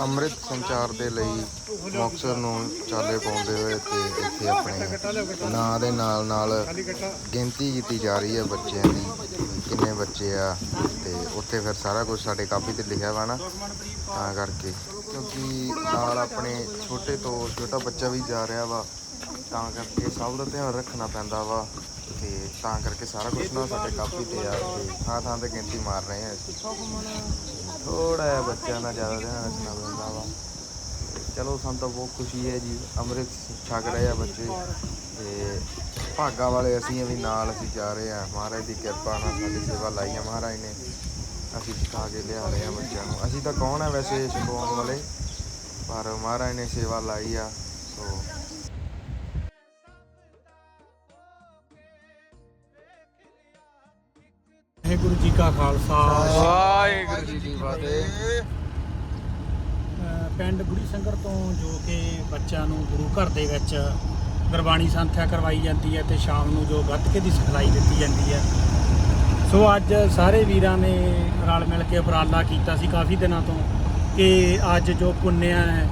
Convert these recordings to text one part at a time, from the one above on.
ਅੰਮ੍ਰਿਤ ਸੰਚਾਰ ਦੇ ਲਈ ਮੁਕਤਸਰ ਨੂੰ ਚਾਲੇ ਪਾਉਂਦੇ ਹੋਏ ਤੇ ਇੱਥੇ ਆਪਣੇ ਨਾਂ ਦੇ ਨਾਲ ਨਾਲ ਗਿਣਤੀ ਕੀਤੀ ਜਾ ਰਹੀ ਹੈ ਬੱਚਿਆਂ ਦੀ, ਕਿੰਨੇ ਬੱਚੇ ਆ ਤੇ ਉੱਥੇ ਫਿਰ ਸਾਰਾ ਕੁਝ ਸਾਡੇ ਕਾਪੀ ਤੇ ਲਿਖਿਆ ਵਾ ਨਾ, ਤਾਂ ਕਰਕੇ। ਕਿਉਂਕਿ ਨਾਲ ਆਪਣੇ ਛੋਟੇ ਤੋਂ ਛੋਟਾ ਬੱਚਾ ਵੀ ਜਾ ਰਿਹਾ ਵਾ, ਤਾਂ ਕਰਕੇ ਸਭ ਦਾ ਧਿਆਨ ਰੱਖਣਾ ਪੈਂਦਾ ਵਾ ਤੇ ਤਾਂ ਕਰਕੇ ਸਾਰਾ ਕੁਝ ਨਾ ਸਾਡੇ ਕਾਪੀ ਤੇ ਆ ਤੇ ਥਾਂ ਥਾਂ ਤੇ ਗਿਣਤੀ ਮਾਰ ਰਹੇ ਆ ਅਸੀਂ। ਥੋੜਾ ਜਿਹਾ ਬੱਚਿਆਂ ਦਾ ਜ਼ਿਆਦਾ ਧਿਆਨ ਰੱਖਣਾ ਪੈਂਦਾ ਵਾ। ਚਲੋ ਸਾਨੂੰ ਤਾਂ ਬਹੁਤ ਖੁਸ਼ੀ ਹੈ ਜੀ ਅੰਮ੍ਰਿਤ ਛਕ ਰਹੇ ਆ ਬੱਚੇ। ਤੇ ਭਾਗਾ ਵਾਲੇ ਅਸੀਂ ਵੀ ਨਾਲ ਅਸੀਂ ਜਾ ਰਹੇ ਆ। ਮਹਾਰਾਜ ਦੀ ਕਿਰਪਾ ਨਾਲ ਸਾਡੀ ਸੇਵਾ ਲਾਈ ਆ ਮਹਾਰਾਜ ਨੇ। ਅਸੀਂ ਸਿਖਾ ਕੇ ਲਿਆ ਰਹੇ ਆ ਬੱਚਿਆਂ ਨੂੰ। ਅਸੀਂ ਤਾਂ ਕੌਣ ਆ ਵੈਸੇ ਸਿਖਾਉਣ ਵਾਲੇ? ਪਰ ਮਹਾਰਾਜ ਨੇ ਸੇਵਾ ਲਾਈ ਆ ਸੋ ਵਾਹਿਗੁਰੂ ਜੀ ਕਾ ਖਾਲਸਾ ਵਾਹਿਗੁਰੂ ਜੀ ਕੀ ਫਤਿਹ ਅਹ ਪਿੰਡ ਗੁੜੀ ਸੰਗਰ ਤੋਂ ਜੋ ਕਿ ਬੱਚਿਆਂ ਨੂੰ ਗੁਰੂ ਘਰ ਦੇ ਵਿੱਚ ਗੁਰਬਾਣੀ ਸੰਥਿਆ ਕਰਵਾਈ ਜਾਂਦੀ ਹੈ ਤੇ ਸ਼ਾਮ ਨੂੰ ਜੋ ਗੱਤਕੇ ਦੀ ਸਿਖਲਾਈ ਦਿੱਤੀ ਜਾਂਦੀ ਹੈ। ਸੋ ਅੱਜ ਸਾਰੇ ਵੀਰਾਂ ਨੇ ਰਲ ਮਿਲ ਕੇ ਉਪਰਾਲਾ ਕੀਤਾ ਸੀ ਕਾਫੀ ਦਿਨਾਂ ਤੋਂ ਕਿ ਅੱਜ ਜੋ ਪੁੰਨਿਆ ਹੈ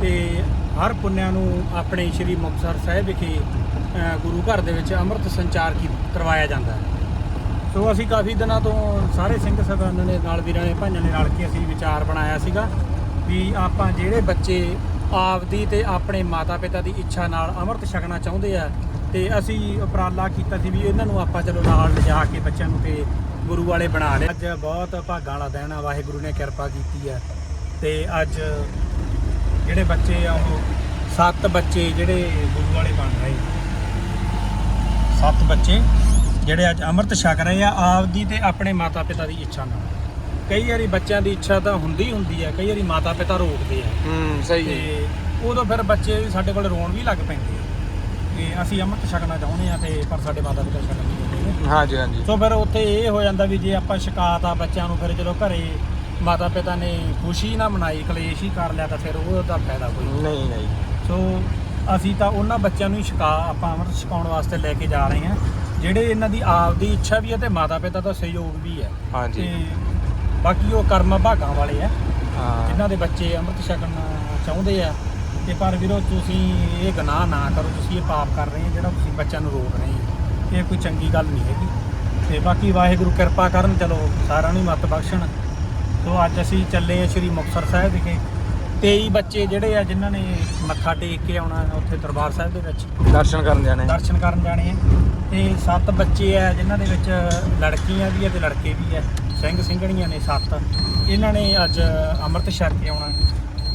ਤੇ ਹਰ ਪੁੰਨਿਆ ਨੂੰ ਆਪਣੇ ਸ੍ਰੀ ਮੁਕਤਸਰ ਸਾਹਿਬ ਵਿਖੇ ਗੁਰੂ ਘਰ ਦੇ ਵਿੱਚ ਅੰਮ੍ਰਿਤ ਸੰਚਾਰ ਕੀ ਕਰਵਾਇਆ ਜਾਂਦਾ ਹੈ। ਸੋ ਅਸੀਂ ਕਾਫੀ ਦਿਨਾਂ ਤੋਂ ਸਾਰੇ ਸਿੰਘ ਸਭਾਨਾਂ ਨੇ ਨਾਲ ਵੀਰਾਂ ਨੇ ਭਾਈਆਂ ਨੇ ਰਲ ਕੇ ਅਸੀਂ ਵਿਚਾਰ ਬਣਾਇਆ ਸੀਗਾ। ਵੀ ਆਪਾਂ ਜਿਹੜੇ ਬੱਚੇ ਆਪਦੀ ਤੇ ਆਪਣੇ ਮਾਤਾ-ਪਿਤਾ ਦੀ ਇੱਛਾ ਨਾਲ ਅੰਮ੍ਰਿਤ ਛਕਣਾ ਚਾਹੁੰਦੇ ਆ ਤੇ ਅਸੀਂ ਉਪਰਾਲਾ ਕੀਤਾ ਸੀ ਵੀ ਇਹਨਾਂ ਨੂੰ ਆਪਾਂ ਚਲੋ ਨਾਲ ਲਿਜਾ ਕੇ ਬੱਚਿਆਂ ਨੂੰ ਤੇ ਗੁਰੂ ਵਾਲੇ ਬਣਾ ਲਿਆ। ਅੱਜ ਬਹੁਤ ਭਾਗਾਂ ਵਾਲਾ ਦਿਨ ਆ, ਵਾਹਿਗੁਰੂ ਨੇ ਕਿਰਪਾ ਕੀਤੀ ਹੈ ਤੇ ਅੱਜ ਜਿਹੜੇ ਬੱਚੇ ਆ, ਉਹ ਸੱਤ ਬੱਚੇ ਜਿਹੜੇ ਗੁਰੂ ਵਾਲੇ ਬਣ ਰਹੇ ਸੱਤ ਬੱਚੇ ਜਿਹੜੇ ਅੱਜ ਅੰਮ੍ਰਿਤ ਛਕ ਰਹੇ ਆ, ਆਪਦੀ ਤੇ ਆਪਣੇ ਮਾਤਾ-ਪਿਤਾ ਦੀ ਇੱਛਾ ਨਾਲ। ਕਈ ਵਾਰੀ ਬੱਚਿਆਂ ਦੀ ਇੱਛਾ ਤਾਂ ਹੁੰਦੀ ਹੁੰਦੀ ਹੈ ਕਈ ਵਾਰੀ ਮਾਤਾ-ਪਿਤਾ ਰੋਕਦੇ ਆ। ਹੂੰ ਤੇ ਉਦੋਂ ਫਿਰ ਬੱਚੇ ਵੀ ਸਾਡੇ ਕੋਲ ਰੋਣ ਵੀ ਲੱਗ ਪੈਂਦੇ ਆ। ਕਿ ਅਸੀਂ ਅੰਮ੍ਰਿਤ ਛਕਣਾ ਚਾਹੁੰਦੇ ਆ ਤੇ ਪਰ ਸਾਡੇ ਮਾਤਾ-ਪਿਤਾ ਛਕਣ ਨਹੀਂ ਦਿੰਦੇ ਨੇ ਹਾਂਜੀ ਹਾਂਜੀ। ਸੋ ਫਿਰ ਉੱਥੇ ਇਹ ਹੋ ਜਾਂਦਾ ਵੀ ਜੇ ਆਪਾਂ ਸ਼ਿਕਾਇਤ ਆ ਬੱਚਿਆਂ ਨੂੰ ਫਿਰ ਜਦੋਂ ਘਰੇ ਮਾਤਾ ਪਿਤਾ ਨੇ ਖੁਸ਼ੀ ਨਾ ਮਨਾਈ ਕਲੇਸ਼ ਹੀ ਕਰ ਲਿਆ ਤਾਂ ਫਿਰ ਉਹਦਾ ਫਾਇਦਾ ਕੋਈ ਨਹੀਂ। ਨਹੀਂ ਨਹੀਂ। ਸੋ ਅਸੀਂ ਤਾਂ ਉਹਨਾਂ ਬੱਚਿਆਂ ਨੂੰ ਹੀ ਸ਼ਿਕਾ ਆਪਾਂ ਅੰਮ੍ਰਿਤ ਛਕਾਉਣ ਵਾਸਤੇ ਲੈ ਕੇ ਜਾ ਰਹੇ ਹਾਂ। ਜਿਹੜੇ ਇਹਨਾਂ ਦੀ ਆਪ ਦੀ ਇੱਛਾ ਵੀ ਹੈ ਤੇ ਮਾਤਾ ਪਿਤਾ ਦਾ ਸਹਿਯੋਗ ਵੀ ਹੈ। ਹਾਂਜੀ। ਤੇ ਬਾਕੀ ਉਹ ਕਰਮ ਭਾਗਾਂ ਵਾਲੇ ਆ ਹਾਂ। ਜਿਨ੍ਹਾਂ ਦੇ ਬੱਚੇ ਅੰਮ੍ਰਿਤ ਛਕਣਾ ਚਾਹੁੰਦੇ ਆ। ਤੇ ਪਰ ਵੀਰੋ ਤੁਸੀਂ ਇਹ ਗੁਨਾਹ ਨਾ ਕਰੋ ਤੁਸੀਂ ਇਹ ਪਾਪ ਕਰ ਰਹੇ ਹੋ ਜਿਹੜਾ ਤੁਸੀਂ ਬੱਚਿਆਂ ਨੂੰ ਰੋਕ ਰਹੇ ਹੋ ਇਹ ਕੋਈ ਚੰਗੀ ਗੱਲ ਨਹੀਂ ਹੈਗੀ। ਤੇ ਬਾਕੀ ਵਾਹਿਗੁਰੂ ਕਿਰਪਾ ਕਰਨ ਚਲੋ ਸਾਰਿਆਂ ਨੂੰ ਮੱਤ ਬਖਸ਼ਣ। ਸੋ ਅੱਜ ਅਸੀਂ ਚੱਲੇ ਆ ਸ੍ਰੀ ਮੁਕਤਸਰ ਸਾਹਿਬ ਵਿਖੇ। 23 ਬੱਚੇ ਜਿਹੜੇ ਆ ਜਿਨ੍ਹਾਂ ਨੇ ਮੱਥਾ ਟੇਕ ਕੇ ਆਉਣਾ ਉੱਥੇ ਦਰਬਾਰ ਸਾਹਿਬ ਦੇ ਵਿੱਚ। ਦਰਸ਼ਨ ਕਰਨ ਜਾਣੇ ਦਰਸ਼ਨ ਕਰਨ ਜਾਣੇ ਆ। ਤੇ ਸੱਤ ਬੱਚੇ ਆ ਜਿਨ੍ਹਾਂ ਦੇ ਵਿੱਚ ਲੜਕੀਆਂ ਵੀ ਆ ਤੇ ਲੜਕੇ ਵੀ ਆ। ਸਿੰਘ ਸਿੰਘਣੀਆਂ ਨੇ ਸੱਤ। ਇਹਨਾਂ ਨੇ ਅੱਜ ਅੰਮ੍ਰਿਤ ਛਕ ਕੇ ਆਉਣਾ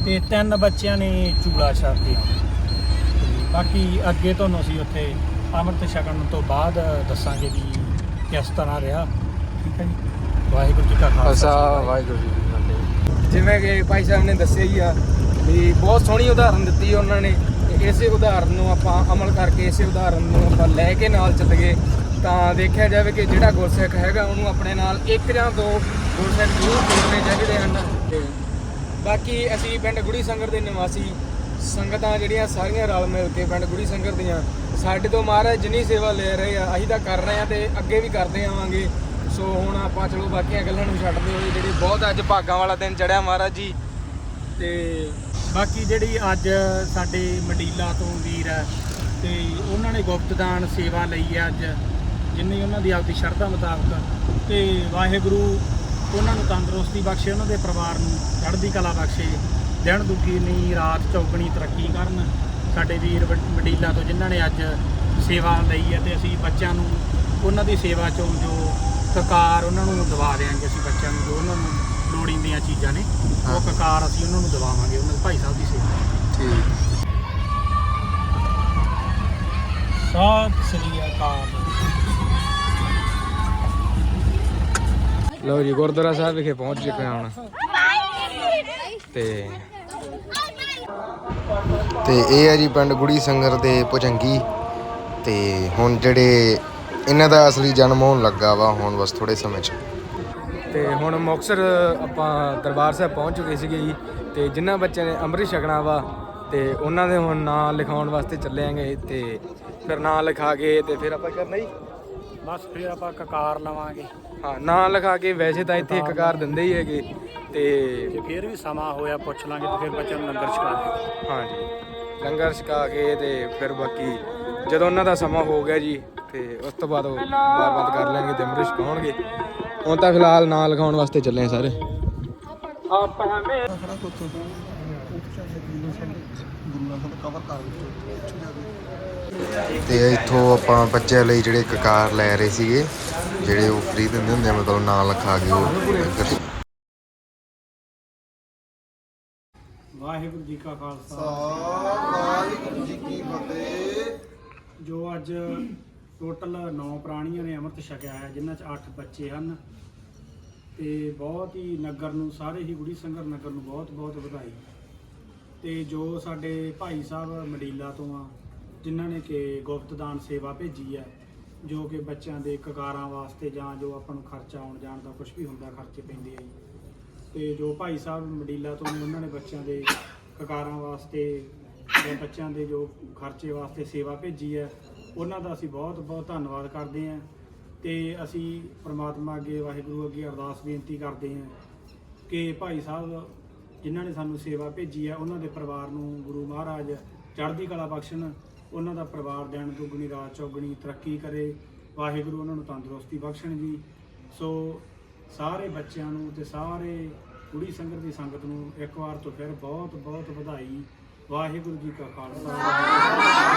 ਤੇ ਤਿੰਨ ਬੱਚਿਆਂ ਨੇ ਚੂਲਾ ਛਕ ਕੇ ਆਉਣਾ ਬਾਕੀ ਅੱਗੇ ਤੁਹਾਨੂੰ ਅਸੀਂ ਉੱਥੇ ਅੰਮ੍ਰਿਤ ਛਕਣ ਤੋਂ ਬਾਅਦ ਦੱਸਾਂਗੇ ਵੀ ਕਿਸ ਤਰ੍ਹਾਂ ਰਿਹਾ। ਠੀਕ ਹੈ ਜੀ? ਵਾਹਿਗੁਰੂ ਜੀ ਕਾ ਖਾਲਸਾ ਵਾਹਿਗੁਰੂ ਜੀ ਕੀ ਫਤਿਹ। ਜਿਵੇਂ ਕਿ ਭਾਈ ਸਾਹਿਬ ਨੇ ਦੱਸਿਆ ਹੀ ਆ ਵੀ ਬਹੁਤ ਸੋਹਣੀ ਉਦਾਹਰਨ ਦਿੱਤੀ ਉਹਨਾਂ ਨੇ। ਇਸੇ ਉਦਾਹਰਨ ਨੂੰ ਆਪਾਂ ਅਮਲ ਕਰਕੇ ਇਸੇ ਉਦਾਹਰਨ ਨੂੰ ਆਪਾਂ ਲੈ ਕੇ ਨਾਲ ਚੱਲੀਏ। ਤਾਂ ਦੇਖਿਆ ਜਾਵੇ ਕਿ ਜਿਹੜਾ ਗੁਰਸਿੱਖ ਹੈਗਾ, ਉਹਨੂੰ ਆਪਣੇ ਨਾਲ ਇੱਕ ਜਾਂ ਦੋ ਗੁਰਸਿੱਖ ਜ਼ਰੂਰ ਜੋੜਨੇ ਚਾਹੀਦੇ ਹਨ। ਤੇ ਬਾਕੀ ਅਸੀਂ ਪਿੰਡ ਗੁੜੀ ਸੰਗਰ ਦੇ ਨਿਵਾਸੀ ਸੰਗਤਾਂ ਜਿਹੜੀਆਂ ਸਾਰੀਆਂ ਰਲ ਮਿਲ ਕੇ ਪਿੰਡ ਗੁੜੀ ਸੰਗਰ ਦੀਆਂ, ਸਾਡੇ ਤੋਂ ਮਹਾਰਾਜ ਜਿੰਨੀ ਸੇਵਾ ਲੈ ਰਹੇ ਆ, ਅਸੀਂ ਤਾਂ ਕਰ ਰਹੇ ਆ ਤੇ ਅੱਗੇ ਵੀ ਕਰਦੇ ਆਵਾਂਗੇ। ਸੋ ਹੁਣ ਆਪਾਂ ਚਲੋ ਬਾਕੀਆਂ ਗੱਲਾਂ ਨੂੰ ਛੱਡਦੇ ਹੋਏ, ਜਿਹੜੀ ਬਹੁਤ ਅੱਜ ਭਾਗਾਂ ਵਾਲਾ ਦਿਨ ਚੜਿਆ ਮਹਾਰਾਜ ਜੀ। ਤੇ ਬਾਕੀ ਜਿਹੜੀ ਅੱਜ ਸਾਡੇ ਮਡੀਲਾ ਤੋਂ ਵੀਰ ਹੈ ਤੇ ਉਹਨਾਂ ਨੇ ਗੁਪਤਦਾਨ ਸੇਵਾ ਲਈ ਹੈ ਅੱਜ। ਜਿੰਨੀ ਉਹਨਾਂ ਦੀ ਆਪਦੀ ਸ਼ਰਧਾ ਮੁਤਾਬਕ ਤੇ ਵਾਹਿਗੁਰੂ ਉਹਨਾਂ ਨੂੰ ਤੰਦਰੁਸਤੀ ਬਖਸ਼ੇ ਉਹਨਾਂ ਦੇ ਪਰਿਵਾਰ ਨੂੰ ਚੜ੍ਹਦੀ ਕਲਾ ਬਖਸ਼ੇ ਦਿਨ ਦੁਖੀ ਨਹੀਂ ਰਾਤ ਚੌਗਣੀ ਤਰੱਕੀ ਕਰਨ। ਸਾਡੇ ਵੀਰ ਵ- ਮੰਡੀਲਾ ਤੋਂ ਜਿਨ੍ਹਾਂ ਨੇ ਅੱਜ ਸੇਵਾ ਲਈ ਹੈ ਤੇ ਅਸੀਂ ਬੱਚਿਆਂ ਨੂੰ ਉਹਨਾਂ ਦੀ ਸੇਵਾ ਚੋਂ ਜੋ ਕਕਾਰ ਉਹਨਾਂ ਨੂੰ ਦਵਾ ਦੇਾਂਗੇ ਅਸੀਂ ਬੱਚਿਆਂ ਨੂੰ ਜੋ ਉਹਨਾਂ ਨੂੰ ਲੋੜੀਂਦੀਆਂ ਚੀਜ਼ਾਂ ਨੇ ਉਹ ਕਕਾਰ ਅਸੀਂ ਉਹਨਾਂ ਨੂੰ ਦਵਾਵਾਂਗੇ ਉਹਨਾਂ ਦੇ ਭਾਈ ਸਾਹਿਬ ਦੀ ਸੇਵਾ। ਠੀਕ। ਸਤਿ ਸ੍ਰੀ ਅਕਾਲ। ਲਓ ਜੀ, ਗੁਰਦੁਆਰਾ ਸਾਹਿਬ ਵਿਖੇ ਪਹੁੰਚ ਚੁੱਕੇ ਹਾਂ ਹੁਣ। ਤੇ ਤੇ ਇਹ ਹੈ ਜੀ ਪਿੰਡ ਗੁੜੀ ਸੰਗਰ ਦੇ ਭੁਜੰਗੀ। ਤੇ ਹੁਣ ਜਿਹੜੇ ਇਹਨਾਂ ਦਾ ਅਸਲੀ ਜਨਮ ਹੋਣ ਲੱਗਾ ਵਾ, ਹੁਣ ਬਸ ਥੋੜੇ ਸਮੇਂ ਚ। ਤੇ ਹੁਣ ਮੁਕਤਸਰ ਆਪਾਂ ਦਰਬਾਰ ਸਾਹਿਬ ਪਹੁੰਚ ਚੁੱਕੇ ਸੀਗੇ ਜੀ। ਤੇ ਜਿਨ੍ਹਾਂ ਬੱਚਿਆਂ ਨੇ ਅੰਮ੍ਰਿਤ ਛਕਣਾ ਵਾ, ਤੇ ਉਹਨਾਂ ਦੇ ਹੁਣ ਨਾਂ ਲਿਖਾਉਣ ਵਾਸਤੇ ਚੱਲੇ ਆਂਗੇ ਤੇ ਫਿਰ ਨਾਂ ਲਿਖਾ ਕੇ ਤੇ ਫਿਰ ਆਪਾਂ ਕਰਨਾ ਜੀ? ਬਸ ਫਿਰ ਆਪਾਂ ਕਕਾਰ ਲਵਾਂਗੇ। ਹਾਂ ਨਾਂ ਲਿਖਾ ਕੇ ਵੈਸੇ ਤਾਂ ਇੱਥੇ ਇੱਕ ਕਾਰ ਦਿੰਦੇ ਹੀ ਹੈਗੇ ਤੇ ਜੇ ਫਿਰ ਵੀ ਸਮਾਂ ਹੋਇਆ ਪੁੱਛ ਲਾਂਗੇ ਤੇ ਫਿਰ ਬੱਚਿਆਂ ਨੂੰ ਲੰਗਰ ਛਕਾ ਦਿਓ ਹਾਂਜੀ ਲੰਗਰ ਛਕਾ ਕੇ ਤੇ ਫਿਰ ਬਾਕੀ ਜਦੋਂ ਉਹਨਾਂ ਦਾ ਸਮਾਂ ਹੋ ਗਿਆ ਜੀ ਤੇ ਉਸ ਤੋਂ ਬਾਅਦ ਉਹ ਬਾਰ-ਬਾਰ ਕਰ ਲੈਣਗੇ ਤੇ ਅੰਮ੍ਰਿਤ ਛਕਾਉਣਗੇ ਹੁਣ ਤਾਂ ਫਿਲਹਾਲ ਨਾਂ ਲਿਖਾਉਣ ਵਾਸਤੇ ਚੱਲੇ ਤੇ ਇੱਥੋਂ ਆਪਾਂ ਬੱਚਿਆਂ ਲਈ ਜਿਹੜੇ ਕਕਾਰ ਲੈ ਰਹੇ ਸੀਗੇ ਜਿਹੜੇ ਉਹ ਫ੍ਰੀ ਦਿੰਦੇ ਹੁੰਦੇ ਆ ਮਤਲਬ ਨਾਂ ਲਿਖਾ ਕੇ ਉਹ ਵਾਹਿਗੁਰੂ ਜੀ ਕਾ ਖਾਲਸਾ। ਵਾਹਿਗੁਰੂ ਜੀ ਕੀ ਫਤਿਹ। ਜੋ ਅੱਜ ਟੋਟਲ 9 ਪ੍ਰਾਣੀਆਂ ਨੇ ਅੰਮ੍ਰਿਤ ਛਕਿਆ ਹੈ ਜਿਨ੍ਹਾਂ 'ਚ 8 ਬੱਚੇ ਹਨ। ਤੇ ਬਹੁਤ ਹੀ ਨਗਰ ਨੂੰ ਸਾਰੇ ਹੀ ਗੁੜੀ ਸੰਗਰ ਨਗਰ ਨੂੰ ਬਹੁਤ ਬਹੁਤ ਵਧਾਈ। ਤੇ ਜੋ ਸਾਡੇ ਭਾਈ ਸਾਹਿਬ ਮਡੀਲਾ ਤੋਂ ਆ, ਜਿਨ੍ਹਾਂ ਨੇ ਕਿ ਗੁਪਤ ਦਾਨ ਸੇਵਾ ਭੇਜੀ ਹੈ ਜੋ ਕਿ ਬੱਚਿਆਂ ਦੇ ਕਕਾਰਾਂ ਵਾਸਤੇ ਜਾਂ ਜੋ ਆਪਾਂ ਨੂੰ ਖਰਚਾ ਆਉਣ ਜਾਣ ਦਾ ਕੁਝ ਵੀ ਹੁੰਦਾ, ਖਰਚੇ ਪੈਂਦੇ ਆ ਜੀ। ਤੇ ਜੋ ਭਾਈ ਸਾਹਿਬ ਮਡੀਲਾ ਤੋਂ ਨੇ, ਉਹਨਾਂ ਨੇ ਬੱਚਿਆਂ ਦੇ ਕਕਾਰਾਂ ਵਾਸਤੇ ਜਾਂ ਬੱਚਿਆਂ ਦੇ ਜੋ ਖਰਚੇ ਵਾਸਤੇ ਸੇਵਾ ਭੇਜੀ ਹੈ ਉਹਨਾਂ ਦਾ ਅਸੀਂ ਬਹੁਤ ਬਹੁਤ ਧੰਨਵਾਦ ਕਰਦੇ ਹਾਂ ਤੇ ਅਸੀਂ ਪ੍ਰਮਾਤਮਾ ਅੱਗੇ, ਵਾਹਿਗੁਰੂ ਅੱਗੇ ਅਰਦਾਸ ਬੇਨਤੀ ਕਰਦੇ ਹਾਂ ਕਿ ਭਾਈ ਸਾਹਿਬ ਜਿਨ੍ਹਾਂ ਨੇ ਸਾਨੂੰ ਸੇਵਾ ਭੇਜੀ ਹੈ, ਉਹਨਾਂ ਦੇ ਪਰਿਵਾਰ ਨੂੰ ਗੁਰੂ ਮਹਾਰਾਜ ਚੜ੍ਹਦੀ ਕਲਾ ਬਖਸ਼ਣ, ਉਹਨਾਂ ਦਾ ਪਰਿਵਾਰ ਦਿਨ ਦੁੱਗਣੀ ਰਾਤ ਚੌਗਣੀ ਤਰੱਕੀ ਕਰੇ, ਵਾਹਿਗੁਰੂ ਉਹਨਾਂ ਨੂੰ ਤੰਦਰੁਸਤੀ ਬਖਸ਼ਣ ਜੀ। ਸੋ ਸਾਰੇ ਬੱਚਿਆਂ ਨੂੰ ਤੇ ਸਾਰੇ ਕੁੜੀ ਸੰਗਤ ਦੀ ਸੰਗਤ ਨੂੰ ਇੱਕ ਵਾਰ ਤੋਂ ਫਿਰ ਬਹੁਤ ਬਹੁਤ ਵਧਾਈ। ਵਾਹਿਗੁਰੂ ਜੀ ਕਾ ਖਾਲਸਾ।